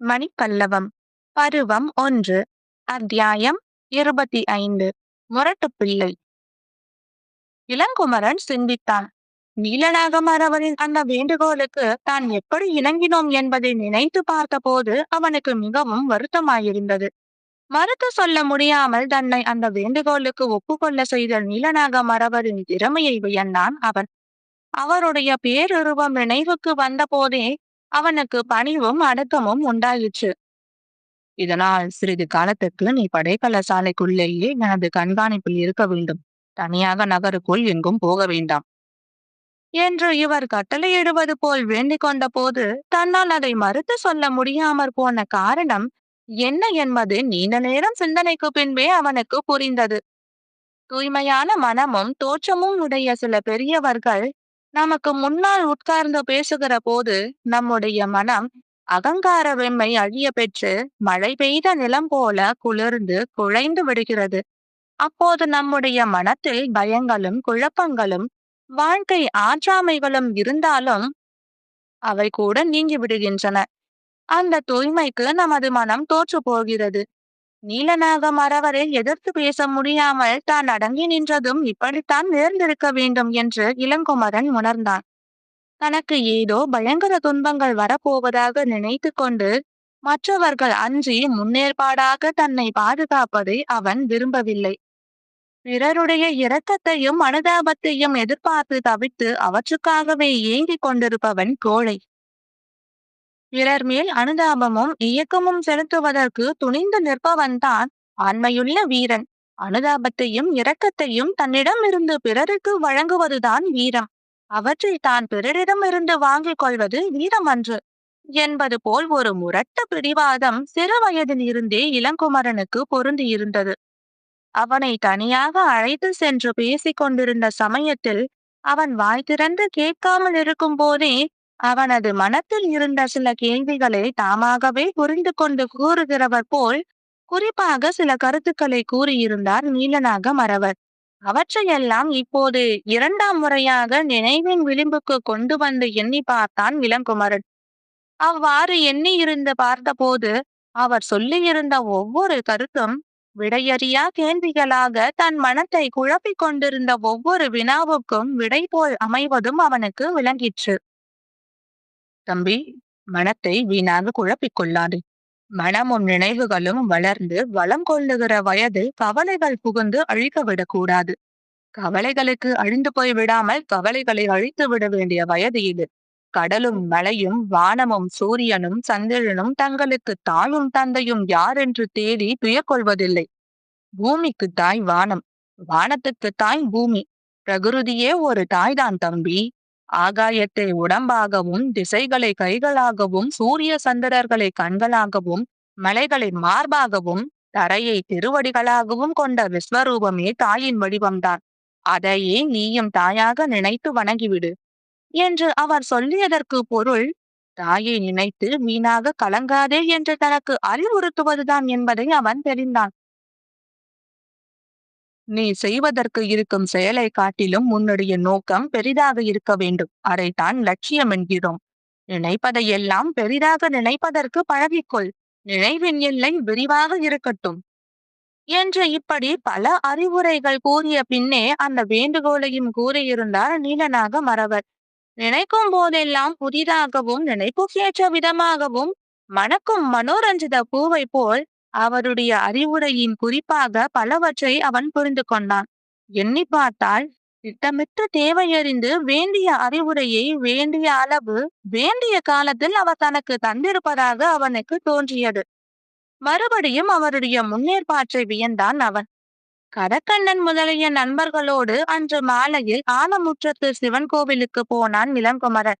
மணிப்பல்லவம் பருவம் ஒன்று அத்தியாயம் இருபத்தி ஐந்து முரட்டுப்பிள்ளை. இளங்குமரன் சிந்தித்தான். நீலநாகமரவரின் அந்த வேண்டுகோளுக்கு தான் எப்படி இணங்கினோம் என்பதை நினைத்து பார்த்தபோது அவனுக்கு மிகவும் வருத்தமாயிருந்தது. மறுத்து சொல்ல முடியாமல் தன்னை அந்த வேண்டுகோளுக்கு ஒப்புக்கொள்ள செய்த நீலநாக மரவரின் திறமையை வியந்தான் அவன். அவருடைய பேருருவம் நினைவுக்கு வந்தபோதே அவனுக்கு பணிவும் அடக்கமும் உண்டாயிற்று. இதனால் சிறிது காலத்துக்கு நீ படைக்கல சாலைக்குள்ளேயே எனது கண்காணிப்பில் இருக்க வேண்டும். தனியாக நகருக்குள் எங்கும் போக வேண்டாம். என்று இவர் கட்டளையிடுவது போல் வேண்டிக் கொண்ட போது தன்னால் அதை மறுத்து சொல்ல முடியாமற் போன காரணம் என்ன என்பது நீண்ட நேரம் சிந்தனைக்கு பின்பே அவனுக்கு புரிந்தது. தூய்மையான மனமும் தோற்றமும் உடைய சில பெரியவர்கள் நமக்கு முன்னால் உட்கார்ந்து பேசுகிற போது நம்முடைய மனம் அகங்கார வெம்மை அழிய பெற்று மழை பெய்த நிலம் போல குளிர்ந்து குழைந்து விடுகிறது. அப்போது நம்முடைய மனத்தில் பயங்களும் குழப்பங்களும் வாழ்க்கை ஆற்றாமைகளும் இருந்தாலும் அவை கூட நீங்கி விடுகின்றன. அந்த தூய்மைக்கு நமது மனம் தோற்று போகிறது. நீலநாக மரவரை எதிர்த்து பேச முடியாமல் தான் அடங்கி நின்றதும் இப்படித்தான் நேர்ந்திருக்க வேண்டும் என்று இளங்குமரன் உணர்ந்தான். தனக்கு ஏதோ பயங்கர துன்பங்கள் வரப்போவதாக நினைத்து கொண்டு மற்றவர்கள் அன்றி முன்னேற்பாடாக தன்னை பாதுகாப்பதை அவன் விரும்பவில்லை. பிறருடைய இரக்கத்தையும் அனுதாபத்தையும் எதிர்பார்த்து தவித்து அவற்றுக்காகவே ஏங்கிக் கொண்டிருப்பவன் கோழை. பிறர் மேல் அனுதாபமும் இயக்கமும் செலுத்துவதற்கு துணிந்து நிற்பவன்தான் ஆண்மையுள்ள வீரன். அனுதாபத்தையும் இரக்கத்தையும் தன்னிடம் இருந்து பிறருக்கு வழங்குவதுதான் வீரம். அவற்றை தான் பிறரிடமிருந்து வாங்கிக் கொள்வது வீரம் அன்று என்பது போல் ஒரு முரட்ட பிடிவாதம் சிறு வயதில் இருந்தே இளங்குமரனுக்கு பொருந்தியிருந்தது. அவனை தனியாக அழைத்து சென்று பேசிக் கொண்டிருந்த சமயத்தில் அவன் வாய் திறந்து கேட்காமல் இருக்கும் போதே அவனது மனத்தில் இருந்த சில கேள்விகளை தாமாகவே புரிந்து கொண்டு கூறுகிறவர் போல் குறிப்பாக சில கருத்துக்களை கூறியிருந்தார் நீலனாக மறவர். அவற்றையெல்லாம் இப்போது இரண்டாம் முறையாக நினைவின் விளிம்புக்கு கொண்டு வந்து எண்ணி பார்த்தான் இளங்குமரன். அவ்வாறு எண்ணி இருந்து பார்த்தபோது அவர் சொல்லியிருந்த ஒவ்வொரு கருத்தும் விடையறியா கேள்விகளாக தன் மனத்தை குழப்பிக் கொண்டிருந்த ஒவ்வொரு வினாவுக்கும் விடை போல் அமைவதும் அவனுக்கு விளங்கிற்று. தம்பி மனத்தை வீணாக குழப்பிக் கொள்ளாது மனமும் நினைவுகளும் வளர்ந்து வளம் கொள்ளுகிற வயது கவலைகள் புகுந்து அழிக்க விடக்கூடாது. கவலைகளுக்கு அழிந்து போய் விடாமல் கவலைகளை அழித்து விட வேண்டிய வயது இது. கடலும் மலையும் வானமும் சூரியனும் சந்திரனும் தங்களுக்கு தாயும் தந்தையும் யார் என்று தேடி துயர் கொள்வதில்லை பூமிக்கு தாய் வானம். வானத்துக்கு தாய் பூமி. பிரகிருதியே ஒரு தாய்தான் தம்பி. ஆகாயத்தை உடம்பாகவும் திசைகளை கைகளாகவும் சூரிய சந்திரர்களை கண்களாகவும் மலைகளை மார்பாகவும் தரையை திருவடிகளாகவும் கொண்ட விஸ்வரூபமே தாயின் வடிவம்தான். அதையே நீயும் தாயாக நினைத்து வணங்கிவிடு. என்று அவர் சொல்லியதற்கு பொருள் தாயை நினைத்து வீணாக கலங்காதே என்று தனக்கு அறிவுறுத்துவதுதான் என்பதை அவன் தெரிந்தான். நீ செய்வதற்கு இருக்கும் செயலை காட்டிலும் உன்னுடைய நோக்கம் பெரிதாக இருக்க வேண்டும். அதைத்தான் லட்சியம் என்கிறோம். நினைப்பதையெல்லாம் பெரிதாக நினைப்பதற்கு பழகிக்கொள். நினைவின் எல்லை விரிவாக இருக்கட்டும். என்று இப்படி பல அறிவுரைகள் கூறிய பின்னே அந்த வேண்டுகோளையும் கூறியிருந்தார் நீலனாக மறவர். நினைக்கும் போதெல்லாம் புதிதாகவும் நினைப்புக்கேற்ற விதமாகவும் மணக்கும் மனோரஞ்சித பூவை போல் அவருடைய அறிவுரையின் குறிப்பாக பலவற்றை அவன் புரிந்து கொண்டான். எண்ணி பார்த்தால் திட்டமிட்டு தேவையறிந்து வேண்டிய அறிவுரையை வேண்டிய அளவு வேண்டிய காலத்தில் அவர் தனக்கு தந்திருப்பதாக அவனுக்கு தோன்றியது. மறுபடியும் அவருடைய முன்னேற்பாற்றை வியந்தான் அவன். கரக்கண்ணன் முதலிய நண்பர்களோடு அன்று மாலையில் ஆலமுற்றத்து சிவன் கோவிலுக்கு போனான் இளங்குமரன்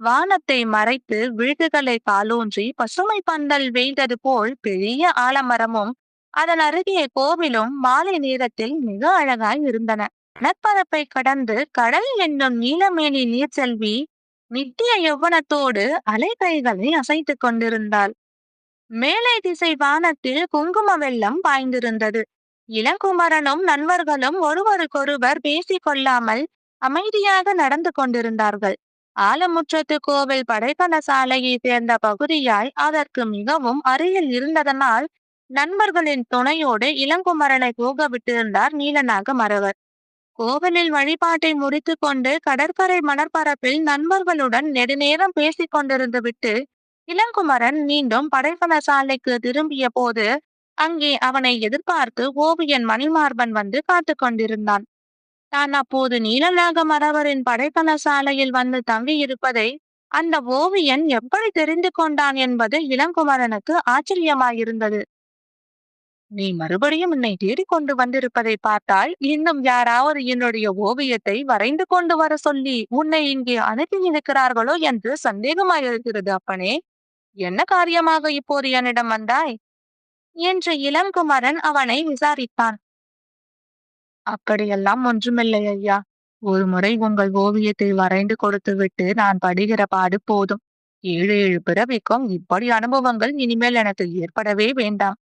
வானத்தை மறைத்து வீடுகளை காலூன்றி பசுமை பந்தல் வெய்தது போல் பெரிய ஆலமரமும் அதன் அருகே கோவிலும் மாலை நேரத்தில் மிக அழகாய் இருந்தன. நட்பரப்பை கடந்து கடல் என்னும் நீலமேனி நீர் செல்வி நித்திய யௌவனத்தோடு அலைகைகளை அசைத்துக் கொண்டிருந்தாள். மேலை திசை வானத்தில் குங்கும வெள்ளம் பாய்ந்திருந்தது. இளங்குமரனும் நண்பர்களும் ஒருவருக்கொருவர் பேசிக் கொள்ளாமல் அமைதியாக நடந்து கொண்டிருந்தார்கள். ஆலமுற்றத்து கோவில் படைக்கல சாலையை சேர்ந்த பகுதியாய் அதற்கு மிகவும் அருகில் இருந்ததனால் நண்பர்களின் துணையோடு இளங்குமரனை போக விட்டிருந்தார் நீலநாக மறவர் கோவிலில் வழிபாட்டை முடித்து கொண்டு கடற்கரை மணற்பரப்பில் நண்பர்களுடன் நெடுநேரம் பேசிக் கொண்டிருந்து விட்டு இளங்குமரன் மீண்டும் படைக்கல சாலைக்கு திரும்பிய போது அங்கே அவனை எதிர்பார்த்து ஓவியன் மணிமார்பன் வந்து காத்து கொண்டிருந்தான். தான் அப்போது நீலநாக மறவரின் படைக்கல சாலையில் வந்து தங்கியிருப்பதை அந்த ஓவியன் எப்படி தெரிந்து கொண்டான் என்பது இளங்குமரனுக்கு ஆச்சரியமாயிருந்தது. நீ மறுபடியும் என்னை தேடிக் கொண்டு வந்திருப்பதை பார்த்தால் இன்னும் யாராவது என்னுடைய ஓவியத்தை வரைந்து கொண்டு வர சொல்லி உன்னை இங்கே அனுப்பி இருக்கிறார்களோ என்று சந்தேகமாயிருக்கிறது அப்பனே. என்ன காரியமாக இப்போது என்னிடம் வந்தாய்? என்று இளங்குமரன் அவனை விசாரித்தான். அப்படியெல்லாம் ஒன்றுமில்லை ஐயா. ஒரு முறை உங்கள் ஓவியத்தை வரைந்து கொடுத்து விட்டு நான் படுகிற பாடு போதும். ஏழு ஏழு பிறவிக்கும் இப்படி அனுபவங்கள் இனிமேல் எனக்கு ஏற்படவே வேண்டாம்.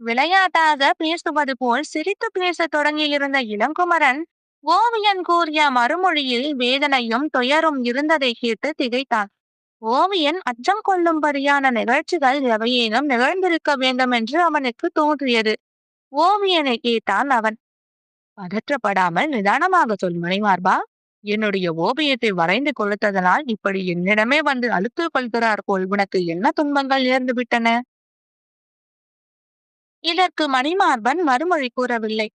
விளையாட்டாக பேசுவது போல் சிரித்து பேசத் தொடங்கியிருந்த இளங்குமரன் ஓவியன் கூறிய மறுமொழியில் வேதனையும் துயரும் இருந்ததை கேட்டு திகைத்தான். ஓவியன் அச்சம் கொள்ளும்படியான நிகழ்ச்சிகள் எவையேனும் நிகழ்ந்திருக்க வேண்டும் என்று அவனுக்கு தோன்றியது. ஓவியனை கேட்டான் அவன். பதற்றப்படாமல் நிதானமாக சொல் மணிமார்பா என்னுடைய ஓவியத்தை வரைந்து கொடுத்ததனால் இப்படி என்னிடமே வந்து அழுத்து கொள்கிறார் போல் உனக்கு என்ன துன்பங்கள் நேர்ந்து விட்டன? இதற்கு மணிமார்பன் மறுமொழி கூறவில்லை.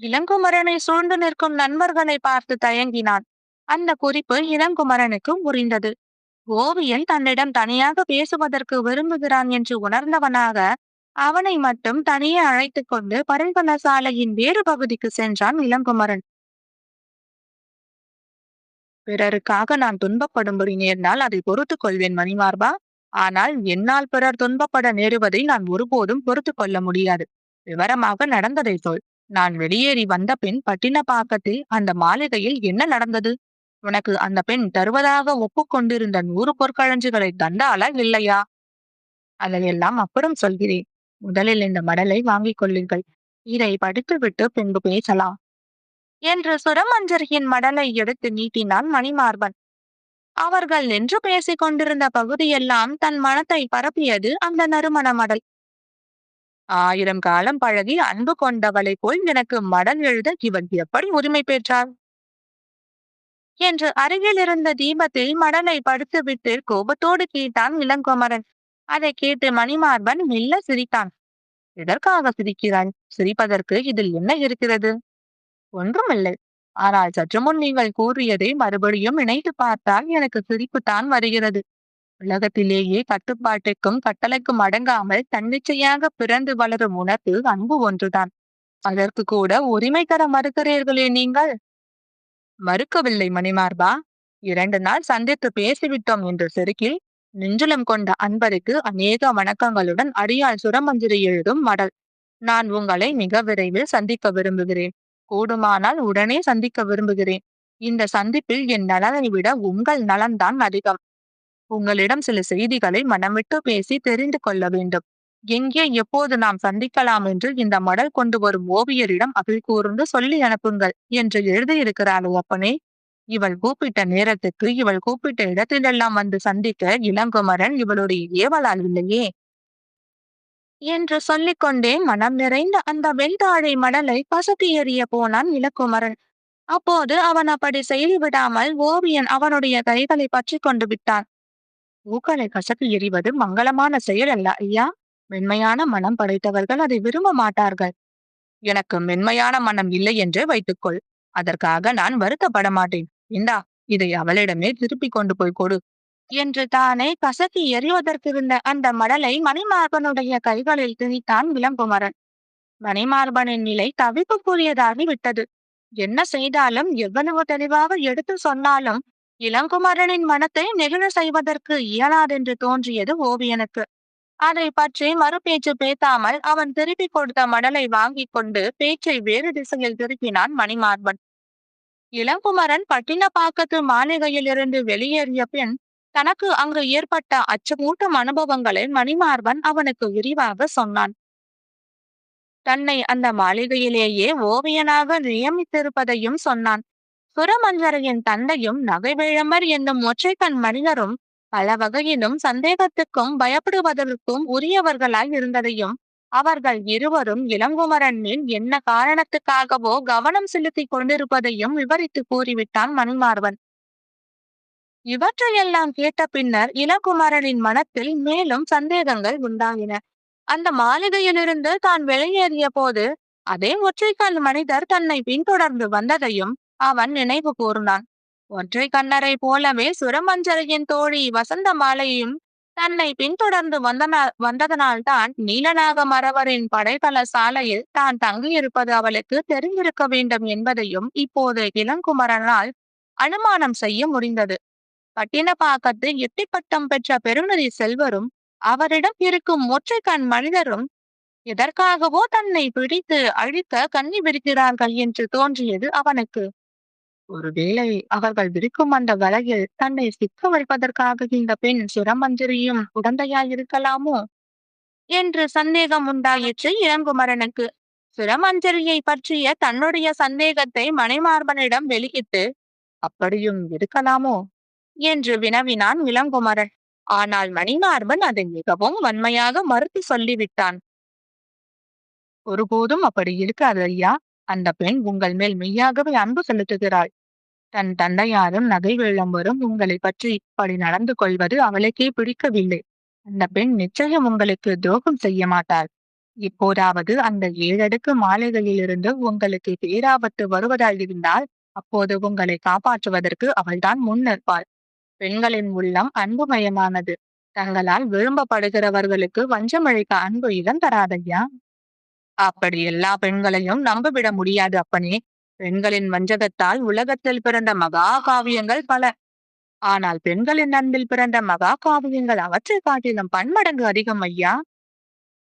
இளங்குமரனை சூழ்ந்து நிற்கும் நண்பர்களை பார்த்து தயங்கினான். அந்த குறிப்பு இளங்குமரனுக்கு புரிந்தது. ஓவியன் தன்னிடம் தனியாக பேசுவதற்கு விரும்புகிறான் என்று உணர்ந்தவனாக அவனை மட்டும் தனியே அழைத்துக் கொண்டு பரண்பன சாலையின் வேறு பகுதிக்கு சென்றான் இளங்குமரன். பிறருக்காக நான் துன்பப்படும்படி நேர்ந்தால் அதை பொறுத்துக் கொள்வேன் மணிமார்பா. ஆனால் என்னால் பிறர் துன்பப்பட நேருவதை நான் ஒருபோதும் பொறுத்து கொள்ள முடியாது. விவரமாக நடந்ததை சொல். நான் வெளியேறி வந்த பின் பட்டினப்பாக்கத்தில் அந்த மாளிகையில் என்ன நடந்தது? உனக்கு அந்த பெண் தருவதாக ஒப்புக்கொண்டிருந்த நூறு பொற்களஞ்சுகளை தந்தாளா இல்லையா? அதையெல்லாம் அப்புறம் சொல்கிறேன். முதலில் இந்த மடலை வாங்கிக் கொள்ளுங்கள். இதை படித்துவிட்டு பின்பு பேசலாம். என்று சுரமஞ்சரியின் மடலை எடுத்து நீட்டினான் மணிமார்பன். அவர்கள் நின்று பேசிக் கொண்டிருந்த பகுதியெல்லாம் தன் மனத்தை பரப்பியது அந்த நறுமண மடல். ஆயிரம் காலம் பழகி அன்பு கொண்டவளை போல் எனக்கு மடல் எழுத இவன் எப்படி உரிமை பெற்றார் என்று அருகில் இருந்த தீபத்தில் மடலை படுத்துவிட்டு கோபத்தோடு கேட்டான் இளங்குமரன். அதை கேட்டு மணிமார்பன் மெல்ல சிரித்தான். எதற்காக சிரிக்கிறாய்? சிரிப்பதற்கு இதில் என்ன இருக்கிறது? ஒன்றுமில்லை. ஆனால் சற்று முன் நீங்கள் கூறியதை மறுபடியும் இணைத்து பார்த்தால் எனக்கு சிரிப்புத்தான் வருகிறது. உலகத்திலேயே கட்டுப்பாட்டுக்கும் கட்டளைக்கும் அடங்காமல் தன்னிச்சையாக பிறந்து வளரும் உணர்வு அன்பு ஒன்றுதான். அதற்கு கூட உரிமை தர மறுக்கிறீர்களே நீங்கள்? மறுக்கவில்லை மணிமார்பா. இரண்டு நாள் சந்தித்து பேசிவிட்டோம் என்ற செருக்கில் நெஞ்சுலம் கொண்ட அன்பருக்கு அநேக வணக்கங்களுடன் அடியால் சுரமஞ்சிரி எழுதும் மடல். நான் உங்களை மிக விரைவில் சந்திக்க விரும்புகிறேன். கூடுமானால் உடனே சந்திக்க விரும்புகிறேன். இந்த சந்திப்பில் என் நலனை விட உங்கள் நலன்தான் அதிகம். உங்களிடம் சில செய்திகளை மனமிட்டு பேசி தெரிந்து கொள்ள வேண்டும். எங்கே எப்போது நாம் சந்திக்கலாம் என்று இந்த மடல் கொண்டு வரும் ஓவியரிடம் அகில் கூர்ந்து சொல்லி அனுப்புங்கள் என்று எழுதியிருக்கிறாள் அப்பனே. இவள் கூப்பிட்ட நேரத்துக்கு இவள் கூப்பிட்ட இடத்திலெல்லாம் வந்து சந்திக்க இளங்குமரன் இவளுடைய ஏவலால் இல்லையே. என்று சொல்லிக்கொண்டே மனம் நிறைந்த அந்த வெண்தாழை மடலை பசுக்கு எறிய போனான் இளக்குமரன் அப்போது அவன் அப்படி செய்து விடாமல் ஓவியன் அவனுடைய கைகளை பற்றி கொண்டு விட்டான். பூக்களை கசக்கு எறிவது மங்களமான செயல் அல்ல ஐயா. மென்மையான மனம் படைத்தவர்கள் அதை விரும்ப மாட்டார்கள். எனக்கு மென்மையான மனம் இல்லை என்று வைத்துக்கொள். அதற்காக நான் வருத்தப்பட மாட்டேன். இந்தா இதை அவளிடமே திருப்பி கொண்டு போய் கொடு. என்று தானே கசக்கி எறிவதற்கிருந்த அந்த மடலை மணிமார்பனுடைய கைகளில் திணித்தான் விளங்குமரன். மணிமார்பனின் நிலை தவிப்புக்குரியதாகி விட்டது. என்ன செய்தாலும் எவ்வளவு தெளிவாக எடுத்து சொன்னாலும் இளங்குமரனின் மனத்தை நெகிழ செய்வதற்கு இயலாதென்று தோன்றியது ஓவியனுக்கு. அதை பற்றி மறுபேச்சு பேசாமல் அவன் திருப்பி கொடுத்த மடலை வாங்கிக் கொண்டு பேச்சை வேறு திசையில் திருப்பினான் மணிமார்பன். இளங்குமரன் பட்டினப்பாக்கத்து மாளிகையிலிருந்து வெளியேறிய பின் தனக்கு அங்கு ஏற்பட்ட அச்சமூட்டும் அனுபவங்களை மணிமார்பன் அவனுக்கு விரிவாக சொன்னான். தன்னை அந்த மாளிகையிலேயே ஓவியனாக நியமித்திருப்பதையும் சொன்னான். சுரமஞ்சரையின் தந்தையும் நகைவேழமர் என்னும் ஒற்றைக்கண் மனிதரும் பல வகையிலும் சந்தேகத்துக்கும் பயப்படுவதற்கும் உரியவர்களாய் இருந்ததையும் அவர்கள் இருவரும் இளங்குமரன் மேல் என்ன காரணத்துக்காகவோ கவனம் செலுத்திக் கொண்டிருப்பதையும் விவரித்து கூறிவிட்டான் மணிமார்வன் இவற்றையெல்லாம் கேட்ட பின்னர் இளகுமரனின் மனத்தில் மேலும் சந்தேகங்கள் உண்டாகின அந்த மாளிகையிலிருந்து தான் வெளியேறிய போது அதே ஒற்றைக்கால் மனிதர் தன்னை பின்தொடர்ந்து வந்ததையும் அவன் நினைவு கூர்ந்தான். ஒற்றை கண்ணரை போலவே சுரமஞ்சரியின் தோழி வசந்த மாலையும் தன்னை பின்தொடர்ந்து வந்தனா வந்ததனால்தான் நீலநாக மரவரின் படைக்கல சாலையில் தான் தங்கியிருப்பது அவளுக்கு தெரிந்திருக்க வேண்டும் என்பதையும் இப்போது இளங்குமரனால் அனுமானம் செய்ய முடிந்தது. பட்டினப்பாக்கத்து எட்டிப்பட்டம் பெற்ற பெருநதி செல்வரும் அவரிடம் இருக்கும் ஒற்றைக்கண் மனிதரும் எதற்காகவோ தன்னை பிடித்து அழிக்க கண்ணி விரிக்கிறார்கள் என்று தோன்றியது அவனுக்கு. ஒருவேளை அவர்கள் விரிக்கும் அந்த வலையில் தன்னை சிக்க வைப்பதற்காக இந்த பெண் சுரமஞ்சரியும் உடந்தையாயிருக்கலாமோ என்று சந்தேகம் உண்டாயிற்று இளங்குமரனுக்கு. சுரமஞ்சரியை பற்றிய தன்னுடைய சந்தேகத்தை மணிமார்பனிடம் வெளியிட்டு அப்படியும் இருக்கலாமோ? என்று வினவினான் இளங்குமரன். ஆனால் மணிமார்பன் அதை மிகவும் வன்மையாக மறுத்து சொல்லிவிட்டான். ஒருபோதும் அப்படி இருக்காது ஐயா. அந்த பெண் உங்கள் மேல் மெய்யாகவே அன்பு செலுத்துகிறாள். தன் தந்தையாரும் நகை வரும் உங்களை பற்றி இப்படி நடந்து கொள்வது அவளுக்கே பிடிக்கவில்லை. அந்த பெண் நிச்சயம் உங்களுக்கு துரோகம் செய்ய மாட்டாள். இப்போதாவது அந்த ஏழடுக்கு மாலைகளிலிருந்து உங்களுக்கு பேராபத்து வருவதாயிருந்தால் அப்போது உங்களை காப்பாற்றுவதற்கு அவள்தான் முன் நிற்பாள். பெண்களின் உள்ளம் அன்புமயமானது. தங்களால் விரும்பப்படுகிறவர்களுக்கு வஞ்சமழைக்க அன்பு இடம் தராதையா அப்படி எல்லா பெண்களையும் நம்பிவிட முடியாது அப்பனே. பெண்களின் வஞ்சகத்தால் உலகத்தில் பிறந்த மகா காவியங்கள் பல. ஆனால் பெண்களின் அன்பில் பிறந்த மகா காவியங்கள் அவற்றை காட்டிலும் பன்மடங்கு அதிகம் ஐயா.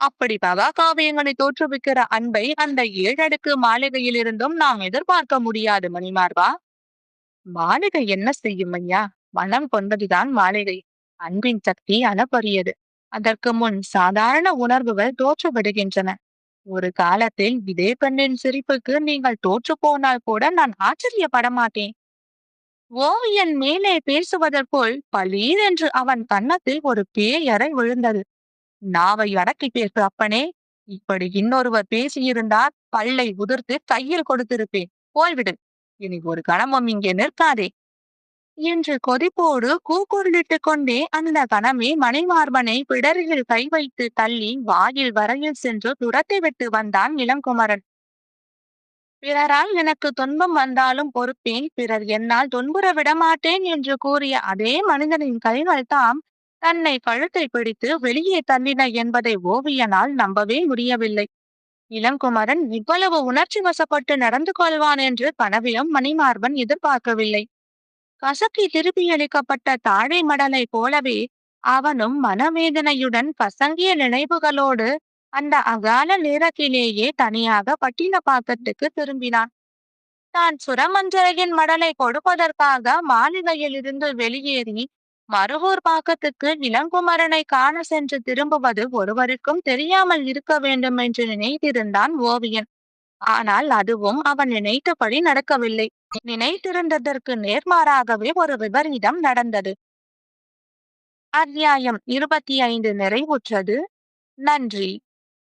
அப்படி மகா காவியங்களை தோற்றுவிக்கிற அன்பை அந்த ஏழடுக்கு மாளிகையில் இருந்தும் நாம் எதிர்பார்க்க முடியாது மணிமார்வா. மாளிகை என்ன செய்யும் ஐயா? மனம் கொண்டதுதான் மாளிகை. அன்பின் சக்தி அளப்பரியது அதற்கு முன் சாதாரண உணர்வுகள் தோற்றுவிடுகின்றன. ஒரு காலத்தில் இதே பெண்ணின் சிரிப்புக்கு நீங்கள் தோற்று போனால் கூட நான் ஆச்சரியப்பட மாட்டேன். ஓவியன் மேலே பேசுவதற்குள் பலீர் என்று அவன் கன்னத்தில் ஒரு பேயறை விழுந்தது. நாவை அடக்கி பேசு அப்பனே. இப்படி இன்னொருவர் பேசியிருந்தால் பல்லை உதிர்த்து கையில் கொடுத்திருப்பேன். போய்விடு. இனி ஒரு கணமும் இங்கே நிற்காதே. என்று கொதிப்போடு கூக்குரலிட்டுக் கொண்டே அந்த கணமே மணிமார்பனை பிடரில் கை வைத்து தள்ளி வாயில் வரையில் சென்று துரத்தி விட்டு வந்தான் இளங்குமரன். பிறரால் எனக்கு துன்பம் வந்தாலும் பொறுப்பேன். பிறர் என்னால் துன்புற விடமாட்டேன் என்று கூறிய அதே மனிதனின் கைகள் தாம் தன்னை கழுத்தை பிடித்து வெளியே தள்ளின என்பதை ஓவியனால் நம்பவே முடியவில்லை. இளங்குமரன் இவ்வளவு உணர்ச்சி வசப்பட்டு நடந்து கொள்வான் என்று கனவிலும் மணிமார்பன் எதிர்பார்க்கவில்லை. கசக்கி திருப்பியளிக்கப்பட்ட தாழை மடலை போலவே அவனும் மனவேதனையுடன் பசங்கிய நினைவுகளோடு அந்த அகால நேரத்திலேயே தனியாக பட்டினப்பாக்கத்துக்கு திரும்பினான். தான் சுரமஞ்சரையின் மடலை கொடுப்பதற்காக மாளிகையில் இருந்து வெளியேறி மருவூர் பாக்கத்துக்கு இளங்குமரனை காண சென்று திரும்புவது ஒருவருக்கும் தெரியாமல் இருக்க வேண்டும் என்று நினைத்திருந்தான் ஓவியன். ஆனால் அதுவும் அவன் நினைத்தபடி நடக்கவில்லை. நினைத்திருந்ததற்கு நேர்மாறாகவே ஒரு விபரீதம் நடந்தது. அத்தியாயம் இருபத்தி ஐந்து நிறைவுற்றது. நன்றி.